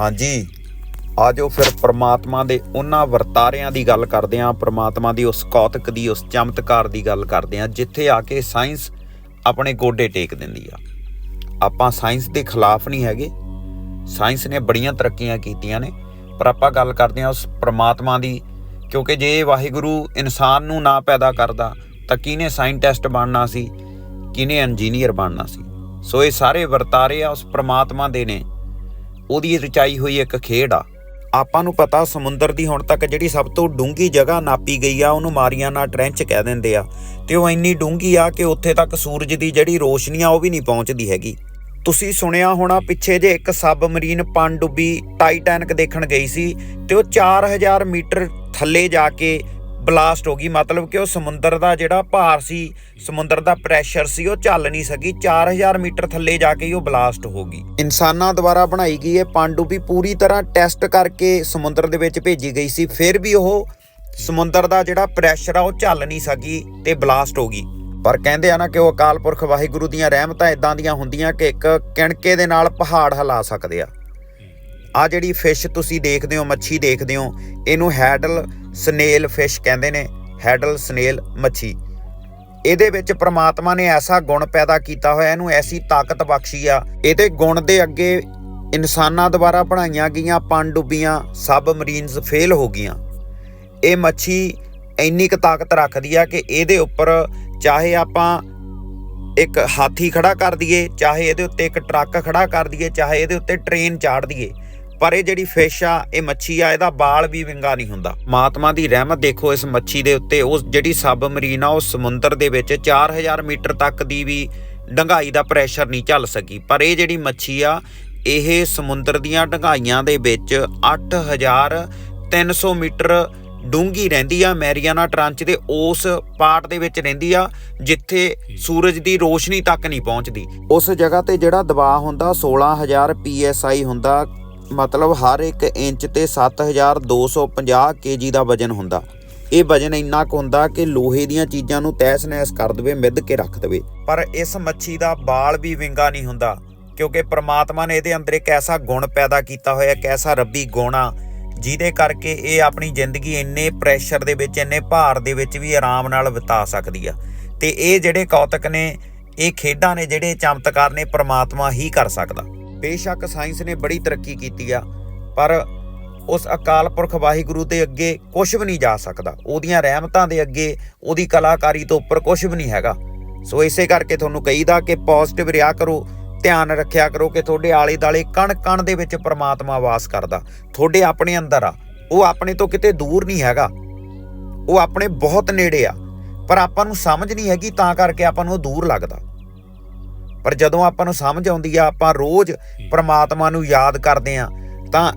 ਹਾਂਜੀ। ਆਜੋ ਫਿਰ ਪ੍ਰਮਾਤਮਾ ਦੇ ਉਹਨਾਂ ਵਰਤਾਰਿਆਂ ਦੀ ਗੱਲ ਕਰਦੇ ਆਂ ਪ੍ਰਮਾਤਮਾ ਦੀ ਉਸ ਕੌਤਕ ਦੀ, ਉਸ ਚਮਤਕਾਰ ਦੀ ਗੱਲ ਕਰਦੇ ਆਂ ਜਿੱਥੇ ਆ ਕੇ ਸਾਇੰਸ ਆਪਣੇ ਗੋਡੇ ਟੇਕ ਦਿੰਦੀ ਆ। ਆਪਾਂ ਸਾਇੰਸ ਦੇ ਖਿਲਾਫ ਨਹੀਂ ਹੈਗੇ। ਸਾਇੰਸ ਨੇ ਬੜੀਆਂ ਤਰੱਕੀਆਂ ਕੀਤੀਆਂ ਨੇ। ਪਰ ਆਪਾਂ ਗੱਲ ਕਰਦੇ ਆਂ ਉਸ ਪ੍ਰਮਾਤਮਾ ਦੀ, ਕਿਉਂਕਿ ਜੇ ਵਾਹਿਗੁਰੂ ਇਨਸਾਨ ਨੂੰ ਨਾ ਪੈਦਾ ਕਰਦਾ, ਤਾਂ ਕਿਹਨੇ ਸਾਇੰਟਿਸਟ ਬਣਨਾ ਸੀ? ਕਿਹਨੇ ਇੰਜੀਨੀਅਰ ਬਣਨਾ ਸੀ? ਸੋ ਇਹ ਸਾਰੇ ਵਰਤਾਰੇ ਆ ਉਸ ਪ੍ਰਮਾਤਮਾ ਦੇ ਨੇ। ਉਹਦੀ ਰਚਾਈ ਹੋਈ ਇੱਕ ਖੇਡ ਆ। ਆਪਾਂ ਨੂੰ ਪਤਾ ਸਮੁੰਦਰ ਦੀ ਹੁਣ ਤੱਕ ਜਿਹੜੀ ਸਭ ਤੋਂ ਡੂੰਘੀ ਜਗ੍ਹਾ ਨਾਪੀ ਗਈ ਆ, ਉਹਨੂੰ ਮਾਰੀਆਨਾ ਟ੍ਰੈਂਚ ਕਹਿ ਦਿੰਦੇ ਆ। ਤੇ ਉਹ ਇੰਨੀ ਡੂੰਘੀ ਆ ਕਿ ਉੱਥੇ ਤੱਕ ਸੂਰਜ ਦੀ ਜਿਹੜੀ ਰੋਸ਼ਨੀ ਆ, ਉਹ ਵੀ ਨਹੀਂ ਪਹੁੰਚਦੀ ਹੈਗੀ। ਤੁਸੀਂ ਸੁਣਿਆ ਹੋਣਾ ਪਿੱਛੇ ਜੇ ਇੱਕ ਸਬਮਰੀਨ ਪਣਡੁੱਬੀ ਟਾਈਟੈਨਿਕ ਦੇਖਣ ਗਈ ਸੀ ਤੇ ਉਹ 4000 ਮੀਟਰ ਥੱਲੇ ਜਾ ਕੇ ਬਲਾਸਟ ਹੋ ਗਈ। ਮਤਲਬ ਕਿ ਉਹ ਸਮੁੰਦਰ ਦਾ ਜਿਹੜਾ ਭਾਰ ਸੀ, ਸਮੁੰਦਰ ਦਾ ਪ੍ਰੈਸ਼ਰ ਸੀ, ਉਹ ਚੱਲ ਨਹੀਂ ਸਕੀ। 4000 ਮੀਟਰ ਥੱਲੇ ਜਾ ਕੇ ਹੀ ਉਹ ਬਲਾਸਟ ਹੋ ਗਈ। ਇਨਸਾਨਾਂ ਦੁਆਰਾ ਬਣਾਈ ਗਈ ਇਹ ਪਣਡੁੱਬੀ ਪੂਰੀ ਤਰ੍ਹਾਂ ਟੈਸਟ ਕਰਕੇ ਸਮੁੰਦਰ ਦੇ ਵਿੱਚ ਭੇਜੀ ਗਈ ਸੀ। ਫਿਰ ਵੀ ਉਹ ਸਮੁੰਦਰ ਦਾ ਜਿਹੜਾ ਪ੍ਰੈਸ਼ਰ ਆ, ਉਹ ਝੱਲ ਨਹੀਂ ਸਕੀ ਤੇ ਬਲਾਸਟ ਹੋ ਗਈ। ਪਰ ਕਹਿੰਦੇ ਆ ਨਾ ਕਿ ਉਹ ਅਕਾਲ ਪੁਰਖ ਵਾਹਿਗੁਰੂ ਦੀਆਂ ਰਹਿਮਤਾਂ ਇਦਾਂ ਦੀਆਂ ਹੁੰਦੀਆਂ ਕਿ ਇੱਕ ਕਿਣਕੇ ਦੇ ਨਾਲ ਪਹਾੜ ਹਿਲਾ ਸਕਦੇ ਆ। ਆ ਜਿਹੜੀ ਫਿਸ਼ ਤੁਸੀਂ ਦੇਖਦੇ ਹੋ, ਮੱਛੀ ਦੇਖਦੇ ਹੋ, ਇਹਨੂੰ ਹੈਡਲ ਸਨੇਲ ਫਿਸ਼ ਕਹਿੰਦੇ ਨੇ, ਹੈਡਲ ਸਨੇਲ ਮੱਛੀ। ਇਹਦੇ ਵਿੱਚ ਪ੍ਰਮਾਤਮਾ ਨੇ ਐਸਾ ਗੁਣ ਪੈਦਾ ਕੀਤਾ ਹੋਇਆ, ਇਹਨੂੰ ਐਸੀ ਤਾਕਤ ਬਖਸ਼ੀ ਆ। ਇਹਦੇ ਗੁਣ ਦੇ ਅੱਗੇ ਇਨਸਾਨਾਂ ਦੁਆਰਾ ਬਣਾਈਆਂ ਗਈਆਂ ਪਣਡੁੱਬੀਆਂ ਸਬਮਰੀਨਸ ਫੇਲ ਹੋ ਗਈਆਂ। ਇਹ ਮੱਛੀ ਇੰਨੀ ਕੁ ਤਾਕਤ ਰੱਖਦੀ ਆ ਕਿ ਇਹਦੇ ਉੱਪਰ ਚਾਹੇ ਆਪਾਂ ਇੱਕ ਹਾਥੀ ਖੜਾ ਕਰ ਦਈਏ, ਚਾਹੇ ਇਹਦੇ ਉੱਤੇ ਇੱਕ ਟਰੱਕ ਖੜਾ ਕਰ ਦਈਏ, ਚਾਹੇ ਇਹਦੇ ਉੱਤੇ ਟ੍ਰੇਨ ਚਾੜ ਦਈਏ ਪਰ ਇਹ ਜਿਹੜੀ ਫਿਸ਼ ਆ, ਇਹ ਮੱਛੀ ਆ, ਇਹਦਾ ਬਾਲ ਵੀ ਵਿੰਗਾ ਨਹੀਂ ਹੁੰਦਾ। ਮਾਤਮਾ ਦੀ ਰਹਿਮਤ ਦੇਖੋ ਇਸ ਮੱਛੀ ਦੇ ਉੱਤੇ। ਉਹ ਜਿਹੜੀ ਸਬਮਰੀਨ ਆ ਉਹ ਸਮੁੰਦਰ ਦੇ ਵਿੱਚ 4000 ਮੀਟਰ ਤੱਕ ਦੀ ਵੀ ਡੰਗਾਈ ਦਾ ਪ੍ਰੈਸ਼ਰ ਨਹੀਂ ਝੱਲ ਸਕੀ। ਪਰ ਇਹ ਜਿਹੜੀ ਮੱਛੀ ਆ, ਇਹ ਸਮੁੰਦਰ ਦੀਆਂ ਡੰਗਾਈਆਂ ਦੇ ਵਿੱਚ 8300 ਮੀਟਰ ਡੂੰਗੀ ਰਹਿੰਦੀ ਆ, ਮੈਰੀਆਨਾ ਟ੍ਰਾਂਚ ਦੇ ਉਸ ਪਾਰਟ ਦੇ ਵਿੱਚ ਰਹਿੰਦੀ ਆ, ਜਿੱਥੇ ਸੂਰਜ ਦੀ ਰੋਸ਼ਨੀ ਤੱਕ ਨਹੀਂ ਪਹੁੰਚਦੀ। ਉਸ ਜਗ੍ਹਾ ਤੇ ਜਿਹੜਾ ਦਬਾਅ ਹੁੰਦਾ 16000 psi ਹੁੰਦਾ ਮਤਲਬ ਹਰ ਇੱਕ ਇੰਚ ਤੇ 7250 kg ਦਾ ਵਜਨ ਹੁੰਦਾ। ਇਹ ਵਜਨ ਇੰਨਾ ਕੁ ਹੁੰਦਾ ਕਿ ਲੋਹੇ ਦੀਆਂ ਚੀਜ਼ਾਂ ਨੂੰ ਤਹਿਸ ਨਹਿਸ ਕਰ ਦੇਵੇ, ਮਿੱਧ ਕੇ ਰੱਖ ਦੇਵੇ। ਪਰ ਇਸ ਮੱਛੀ ਦਾ ਬਾਲ ਵੀ ਵਿੰਗਾ ਨਹੀਂ ਹੁੰਦਾ, ਕਿਉਂਕਿ ਪ੍ਰਮਾਤਮਾ ਨੇ ਇਹਦੇ ਅੰਦਰ ਇੱਕ ਐਸਾ ਗੁਣ ਪੈਦਾ ਕੀਤਾ ਹੋਇਆ, ਇੱਕ ਐਸਾ ਰੱਬੀ ਗੁਣ ਆ, ਜਿਹਦੇ ਕਰਕੇ ਇਹ ਆਪਣੀ ਜ਼ਿੰਦਗੀ ਇੰਨੇ ਪ੍ਰੈਸ਼ਰ ਦੇ ਵਿੱਚ, ਇੰਨੇ ਭਾਰ ਦੇ ਵਿੱਚ ਵੀ ਆਰਾਮ ਨਾਲ ਬਿਤਾ ਸਕਦੀ ਆ। ਤੇ ਇਹ ਜਿਹੜੇ ਕੌਤਕ ਨੇ, ਇਹ ਖੇਡਾਂ ਨੇ ਜਿਹੜੇ ਚਮਤਕਾਰ ਨੇ, ਪ੍ਰਮਾਤਮਾ ਹੀ ਕਰ ਸਕਦਾ। ਬੇਸ਼ੱਕ ਸਾਇੰਸ ਨੇ ਬੜੀ ਤਰੱਕੀ ਕੀਤੀ ਆ, ਪਰ ਉਸ ਅਕਾਲ ਪੁਰਖ ਵਾਹਿਗੁਰੂ ਦੇ ਅੱਗੇ ਕੁਝ ਵੀ ਨਹੀਂ ਜਾ ਸਕਦਾ। ਉਹਦੀਆਂ ਰਹਿਮਤਾਂ ਦੇ ਅੱਗੇ ਉਹਦੀ ਕਲਾਕਾਰੀ ਤੋਂ ਉੱਪਰ ਕੁਝ ਵੀ ਨਹੀਂ ਹੈਗਾ। ਸੋ ਇਸੇ ਕਰਕੇ ਤੁਹਾਨੂੰ ਕਹੀਦਾ ਕਿ ਪੋਜ਼ਿਟਿਵ ਰਿਹਾ ਕਰੋ, ਧਿਆਨ ਰੱਖਿਆ ਕਰੋ ਕਿ ਤੁਹਾਡੇ ਆਲੇ ਦਾਲੇ ਕਣ ਕਣ ਦੇ ਵਿੱਚ ਪ੍ਰਮਾਤਮਾ ਵਾਸ ਕਰਦਾ। ਤੁਹਾਡੇ ਆਪਣੇ ਅੰਦਰ ਆ, ਉਹ ਆਪਣੇ ਤੋਂ ਕਿਤੇ ਦੂਰ ਨਹੀਂ ਹੈਗਾ। ਉਹ ਆਪਣੇ ਬਹੁਤ ਨੇੜੇ ਆ, ਪਰ ਆਪਾਂ ਨੂੰ ਸਮਝ ਨਹੀਂ ਹੈਗੀ ਤਾਂ ਕਰਕੇ ਆਪਾਂ ਨੂੰ ਉਹ ਦੂਰ ਲੱਗਦਾ। ਪਰ ਜਦੋਂ ਆਪਾਂ ਨੂੰ ਸਮਝ ਆਉਂਦੀ ਆ ਆਪਾਂ ਰੋਜ਼ ਪ੍ਰਮਾਤਮਾ ਨੂੰ ਯਾਦ ਕਰਦੇ ਆ ਤਾਂ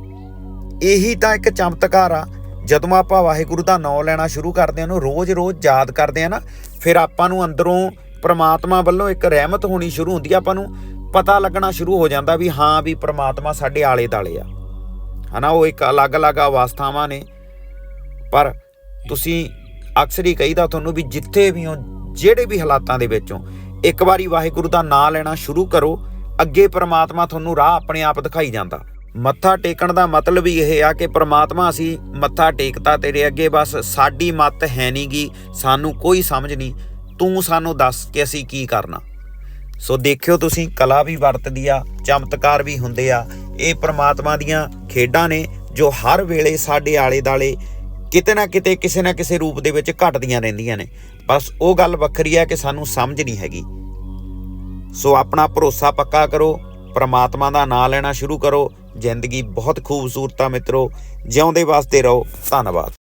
ਇਹੀ ਤਾਂ ਇੱਕ ਚਮਤਕਾਰ ਆ ਜਦੋਂ ਆਪਾਂ ਵਾਹਿਗੁਰੂ ਦਾ ਨਾਮ ਲੈਣਾ ਸ਼ੁਰੂ ਕਰਦੇ ਆ ਉਹਨੂੰ ਰੋਜ਼-ਰੋਜ਼ ਯਾਦ ਕਰਦੇ ਆ ਨਾ ਫਿਰ ਆਪਾਂ ਨੂੰ ਅੰਦਰੋਂ ਪ੍ਰਮਾਤਮਾ ਵੱਲੋਂ ਇੱਕ ਰਹਿਮਤ ਹੋਣੀ ਸ਼ੁਰੂ ਹੁੰਦੀ ਆ ਆਪਾਂ ਨੂੰ ਪਤਾ ਲੱਗਣਾ ਸ਼ੁਰੂ ਹੋ ਜਾਂਦਾ ਵੀ ਹਾਂ ਵੀ ਪ੍ਰਮਾਤਮਾ ਸਾਡੇ ਆਲੇ ਦਾਲੇ ਆ। ਹਨਾ ਉਹ ਇੱਕ ਅਲੱਗ-ਅਲੱਗ ਅਵਸਥਾਵਾਂ ਨੇ। ਪਰ ਤੁਸੀਂ ਅਕਸਰ ਹੀ ਕਹੀਦਾ ਤੁਹਾਨੂੰ ਵੀ ਜਿੱਥੇ ਵੀ ਹੋ ਜਿਹੜੇ ਵੀ ਹਾਲਾਤਾਂ ਦੇ ਵਿੱਚੋਂ ਇੱਕ ਵਾਰੀ ਵਾਹਿਗੁਰੂ ਦਾ ਨਾਮ ਲੈਣਾ ਸ਼ੁਰੂ ਕਰੋ, ਅੱਗੇ ਪ੍ਰਮਾਤਮਾ ਤੁਹਾਨੂੰ ਰਾਹ ਆਪਣੇ ਆਪ ਦਿਖਾਈ ਜਾਂਦਾ। ਮੱਥਾ ਟੇਕਣ ਦਾ ਮਤਲਬ ਹੀ ਇਹ ਆ ਕਿ ਪ੍ਰਮਾਤਮਾ ਅਸੀਂ ਮੱਥਾ ਟੇਕਤਾ ਤੇਰੇ ਅੱਗੇ, ਬਸ ਸਾਡੀ ਮੱਤ ਹੈ ਨਹੀਂਗੀ ਸਾਨੂੰ ਕੋਈ ਸਮਝ ਨਹੀਂ ਤੂੰ ਸਾਨੂੰ ਦੱਸ ਕਿ ਅਸੀਂ ਕੀ ਕਰਨਾ। ਸੋ ਦੇਖਿਓ ਤੁਸੀਂ, ਕਲਾ ਵੀ ਵਰਤਦੀ ਆ, ਚਮਤਕਾਰ ਵੀ ਹੁੰਦੇ ਆ। ਇਹ ਪ੍ਰਮਾਤਮਾ ਦੀਆਂ ਖੇਡਾਂ ਨੇ ਜੋ ਹਰ ਵੇਲੇ ਸਾਡੇ ਆਲੇ ਦਾਲੇ ਕਿਤੇ ਨਾ ਕਿਤੇ ਕਿਸੇ ਨਾ ਕਿਸੇ ਰੂਪ ਦੇ ਵਿੱਚ ਘਟਦੀਆਂ ਰਹਿੰਦੀਆਂ ਨੇ। ਬਸ ਉਹ ਗੱਲ ਵੱਖਰੀ ਹੈ ਕਿ ਸਾਨੂੰ ਸਮਝ ਨਹੀਂ ਹੈਗੀ। ਸੋ ਆਪਣਾ ਭਰੋਸਾ ਪੱਕਾ ਕਰੋ, ਪਰਮਾਤਮਾ ਦਾ ਨਾਮ ਲੈਣਾ ਸ਼ੁਰੂ ਕਰੋ। ਜ਼ਿੰਦਗੀ ਬਹੁਤ ਖੂਬਸੂਰਤ ਆ ਮਿੱਤਰੋ। ਜਿਉਂਦੇ ਵਾਸਤੇ ਰਹੋ। ਧੰਨਵਾਦ।